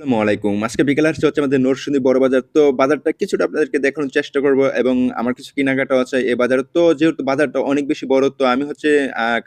আসসালামু আলাইকুম। আজকে বিকেলে আসছে হচ্ছে আমাদের নরসিংদী বড় বাজার। তো বাজারটা কিছুটা আপনাদেরকে দেখানোর চেষ্টা করব এবং আমার কিছু কেনাকাটা আছে এই বাজারে। তো যেহেতু বাজারটা অনেক বেশি বড়, তো আমি হচ্ছে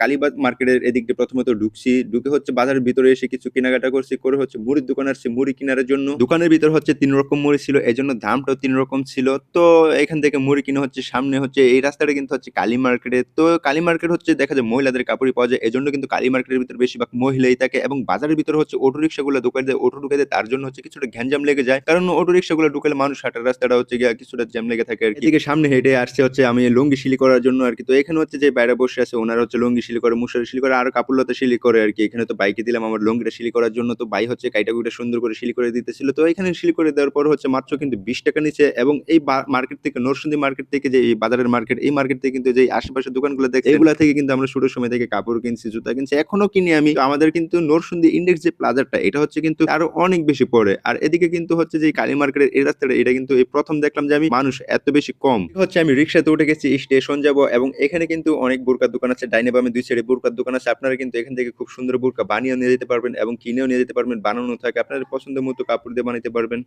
কালীবাগ মার্কেটের এদিক দিয়ে প্রথমত ঢুকছি। ঢুকে হচ্ছে বাজারের ভিতরে এসে কিছু কেনাকাটা করছি, করে হচ্ছে মুড়ির দোকান আসছে, মুড়ি কেনার জন্য। দোকানের ভিতর হচ্ছে তিন রকম মুড়ি ছিল এই জন্য দামটাও তিন রকম ছিল। তো এখান থেকে মুড়ি কিনে হচ্ছে সামনে হচ্ছে এই রাস্তাটা কিন্তু হচ্ছে কালী মার্কেটে। তো কালী মার্কেট হচ্ছে দেখা যায় মহিলাদের কাপড়ই পাওয়া যায়, এজন্য কিন্তু কালী মার্কেটের ভিতর বেশিরভাগ মহিলাই থাকে এবং বাজারের ভিতরে হচ্ছে অটো রিক্সাগুলো দোকান দেয় অটো ঢুকে দেয়, তার জন্য হচ্ছে কিছুটা ঘ্যানজাম লেগে যায়। কারণ অটো রিক্সাগুলো ঢুকালে মানুষ হাঁটার রাস্তাটা হচ্ছে গিয়ে কিছুটা জ্যাম লেগে থাকে আর কি। এদিকে সামনে হেঁটে আসছে হচ্ছে আমি লুঙ্গি শিলি করার জন্য আর কি। তো এখানে হচ্ছে যে বাইরে বসে আছে ওনারা হচ্ছে লুঙ্গি শিলি করে মুসারি শিলি করে আর কাপড়লতা শিলি করে আর কি। এখানে তো বাইকে দিলাম আমার লুঙ্গিটা শিলি করার জন্য। তো বাই হচ্ছে কাইটা কুইটা সুন্দর করে শিলি করে দিতেছিল। তো এখানে শিলি করে দেওয়ার পর হচ্ছে মাত্র কিন্তু বিশ টাকা নিচে এবং এই মার্কেট থেকে নরসিংদী মার্কেট থেকে যে এই বাজারের মার্কেট এই মার্কেট থেকে কিন্তু যে আশেপাশের দোকানগুলো দেখে এগুলা থেকে কিন্তু আমরা শুরুর সময় থেকে কাপড় কিনছি জুতা কিনছি। এখনও কিনি আমি। আমাদের কিন্তু নরসিংদী ইন্ডেক্স যে প্লাজারটা এটা হচ্ছে কিন্তু আরও অনেক বেশি পড়ে। আর এদিকে কিন্তু হচ্ছে যে কালী মার্কেটের এই রাস্তাটা, এটা কিন্তু এই প্রথম দেখলাম যে আমি মানুষ এত বেশি কম। হচ্ছে আমি রিক্সাতে উঠে গেছি, স্টেশন যাব এবং এখানে কিন্তু অনেক বুরকার দোকান আছে। ডাইনে বামে দুই সাইডে বুরকার দোকান আছে। আপনারা কিন্তু এখান থেকে খুব সুন্দর বোরকা বানিয়েও নিয়ে যেতে পারবেন এবং কিনেও নিয়ে যেতে পারবেন। বানানো থাকে, আপনাদের পছন্দ মতো কাপড় দিয়ে বানাতে পারবেন।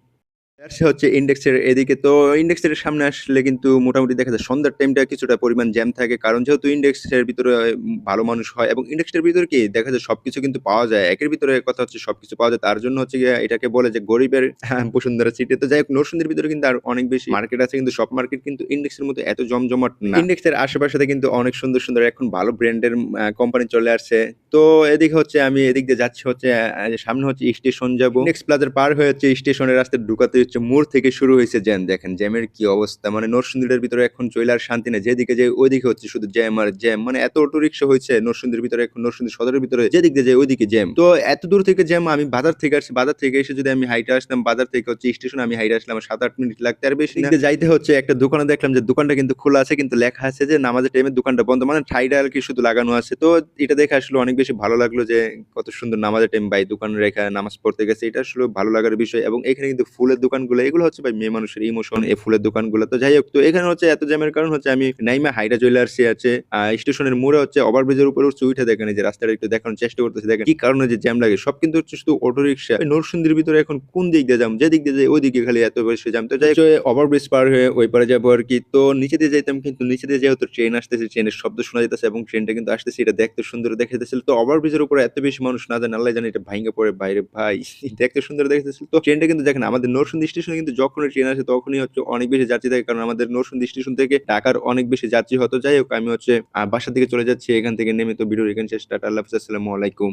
সে হচ্ছে ইন্ডেক্সের এদিকে। তো ইন্ডেক্সের সামনে আসলে কিন্তু মোটামুটি দেখা যায় সন্ধ্যার টাইমটা কিছুটা পরিমাণ জ্যাম থাকে। কারণ যেহেতু ইন্ডেক্সের ভিতরে ভালো মানুষ হয় এবং ইন্ডেক্সের ভিতরে কি দেখা যায় সবকিছু কিন্তু পাওয়া যায়। একের ভিতরে কথা হচ্ছে সবকিছু পাওয়া যায়। তার জন্য হচ্ছে এটাকে বলে যে গরিবের হ্যাঁ, বসুন্ধরা সিটি তো। যাই হোক নরসিংদীর ভিতরে কিন্তু আর অনেক বেশি মার্কেট আছে। কিন্তু সব মার্কেট কিন্তু ইন্ডেক্সের মতো এত জমজমাট না। ইন্ডেক্সের আশেপাশে কিন্তু অনেক সুন্দর সুন্দর এখন ভালো ব্র্যান্ডের কোম্পানি চলে আসছে। তো এদিকে হচ্ছে আমি এদিক দিয়ে যাচ্ছি হচ্ছে সামনে হচ্ছে স্টেশন যাব। নেক্সট প্লাজার পার হয়ে হচ্ছে স্টেশনের রাস্তায় ঢুকাতে হচ্ছে মোড় থেকে শুরু হয়েছে জ্যাম। দেখেন জ্যামের কি অবস্থা মানে নরসিংদীর ভিতরে এখন চলে আর শান্তি নেই। যেদিকে যে ওইদিকে হচ্ছে শুধু জ্যাম আর জ্যাম। মানে এত অটো রিক্সা হয়েছে নরসিংদীর ভিতরে এখন, নরসিংদী সদরের ভিতরে। যেদিক দিয়ে যায় ওইদিকে জ্যাম। তো এত দূর থেকে জ্যাম আমি বাজার থেকে আসছি। বাজার থেকে এসে যদি আমি হাইটে আসলাম বাজার থেকে হচ্ছে স্টেশন আমি হাইটে আসলাম সাত আট মিনিট লাগতে। আর বেশি। যাইতে হচ্ছে একটা দোকানে দেখলাম যে দোকানটা কিন্তু খোলা আছে, কিন্তু লেখা আছে যে নামাজের টাইমে দোকানটা বন্ধ। মানে ঠাইটা আর কি শুধু লাগানো আছে। তো এটা দেখে আসলে অনেক বেশি ভালো লাগল যে কত সুন্দর নামাজের টাইম ভাই দোকান রেখা নামাজ পড়তে গেছে, এটা আসলে ভালো লাগার বিষয়। এবং এখানে কিন্তু ফুলের দোকানগুলো, এগুলো হচ্ছে ভাই মেয়ে মানুষের ইমোশন এই ফুলের দোকানগুলো। তো যাই হোক, তো এখানে হচ্ছে এত জ্যামের কারণ হচ্ছে আমি নাইমা হাইডা আসছি আছে স্টেশনের মোড়ে হচ্ছে ওভারব্রিজের উপরে উঠছে, উঠে দেখেন যে রাস্তাটা একটু দেখানোর চেষ্টা করতেছে, দেখেন কি কারণে যে জ্যাম লাগে। সব কিন্তু হচ্ছে শুধু অটো রিক্সা নরসিংদীর ভিতরে এখন কোন দিক দিয়ে যাম? যে দিক দিয়ে যাই ওই দিকে খালি এত বেশি জ্যাম। তো যাই ওভারব্রিজ পার হয়ে ওই পারে যাব আর কি। তো নিচে দিয়ে যাইতাম, কিন্তু নিচে দিয়ে যেহেতু ট্রেন আসতেছে ট্রেনের শব্দ শোনা যেতেছে এবং ট্রেনটা কিন্তু আসতেছে, এটা দেখতে সুন্দর দেখা যাচ্ছিল তো ওভারব্রিজের উপরে এত বেশি মানুষ না জানে আল্লাহ জানে এটা ভাঙ্গে পড়ে বাইরে। ভাই দেখতে সুন্দর দেখাচ্ছিল তো। ট্রেনটা কিন্তু দেখেন, আমাদের নরসুন্দি স্টেশনে কিন্তু যখনই ট্রেন আসে, তখনই হচ্ছে অনেক বেশি যাত্রী থাকে। কারণ আমাদের নরসুন্দি স্টেশন থেকে ঢাকার অনেক বেশি যাত্রী হতো। যাই হোক, আমি হচ্ছে বাসা থেকে চলে যাচ্ছি। এখান থেকে নেমে তো ভিডিও এখানে শেষ। টাটা, আল্লাহ আসসালামু আলাইকুম।